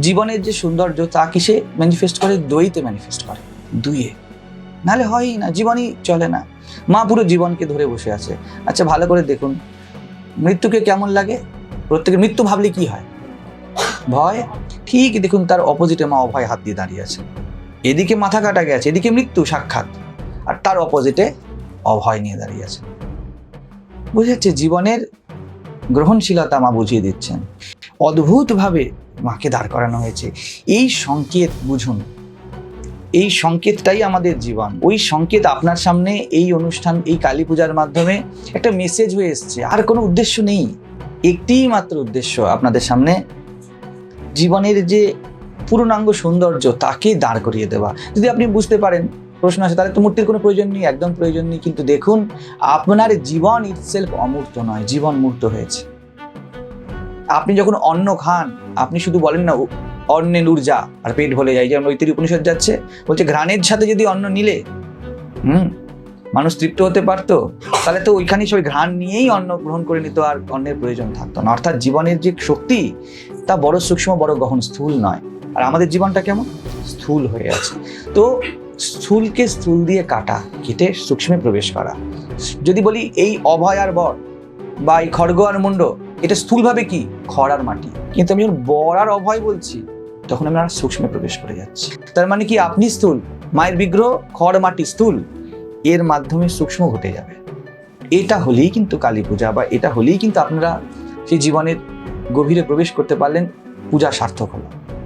জীবনের যে সৌন্দর্য, তা কিসে ম্যানিফেস্ট করে? দইতে ম্যানিফেস্ট করে। দুইয়ে। নাহলে হয়ই না, জীবনই চলে না। মা পুরো জীবনকে ধরে বসে আছে। আচ্ছা ভালো করে দেখুন। মৃত্যুকে কেমন লাগে? প্রত্যেকের মৃত্যু ভাবলে কি হয়? ভয়? ঠিক দেখুন, তার অপোজিটে মা অভয় হাত দিয়ে দাঁড়িয়ে আছে। এদিকে মাথা কাটা গেছে, এদিকে মৃত্যু, সাক্ষাৎ। আর তার অপোজিটে অভয় নিয়ে দাঁড়িয়ে আছে। বুঝে যাচ্ছে, জীবনের গ্রহণশীলতা মা বুঝিয়ে দিচ্ছেন। অদ্ভুতভাবে মাকে দাঁড় করানো হয়েছে। এই সংকেত বুঝুন। এই সংকেতটাই আমাদের জীবন। ওই সংকেত আপনার সামনে এই অনুষ্ঠান, এই কালী পূজার মাধ্যমে একটা মেসেজ হয়ে এসছে। আর কোনো উদ্দেশ্য নেই। একটিই মাত্র উদ্দেশ্য আপনাদের সামনে। জীবনের যে পূর্ণাঙ্গ সৌন্দর্য তাকে দাঁড় করিয়ে দেওয়া। যদি আপনি বুঝতে পারেন, প্রশ্ন আছে তাহলে তো মূর্তির কোনো প্রয়োজন নেই, একদম প্রয়োজন নেই। কিন্তু দেখুন, আপনার জীবন ইটসেলফ অমূর্ত নয়, জীবন মূর্ত হয়েছে। আপনি যখন অন্ন খান, আপনি শুধু বলেন না "উ- অন্নে ঊর্জা আর পেট ভরে যায়, যেমন ঐতির উপনিষদ যাচ্ছে, বলছে ঘ্রাণের সাথে যদি অন্ন নিলে, হুম, মানুষ তৃপ্ত হতে পারতো? তাহলে তো ওইখানে সবাই ঘ্রাণ নিয়েই অন্ন গ্রহণ করে নিত, আর অন্নের প্রয়োজন থাকতো না। অর্থাৎ জীবনের যে শক্তি, তা বড় সূক্ষ্ম, বড় গহন স্থূল নয়। আর আমাদের জীবনটা কেমন? স্থূল হয়ে আছে। তো স্থূলকে স্থূল দিয়ে কাটা, কেটে সূক্ষ্মে প্রবেশ করা। যদি বলি এই অভয় আর বর, বা এই খড়গ আর মুন্ড এটা স্থূলভাবে কি? খড় আর মাটি। কিন্তু আমি যখন বড়ার অভয় বলছি, তখন আমি আর সূক্ষ্মে প্রবেশ করে যাচ্ছি। তার মানে কি আপনি স্থূল? মায়ের বিগ্রহ, খড়, মাটি স্থূল? এর মাধ্যমে সূক্ষ্ম ঘটে যাবে। এটা হলেই কিন্তু কালী পূজা বা এটা হলেই কিন্তু আপনারা সেই জীবনের গভীরে প্রবেশ করতে পারলেন, পূজা সার্থক হলো।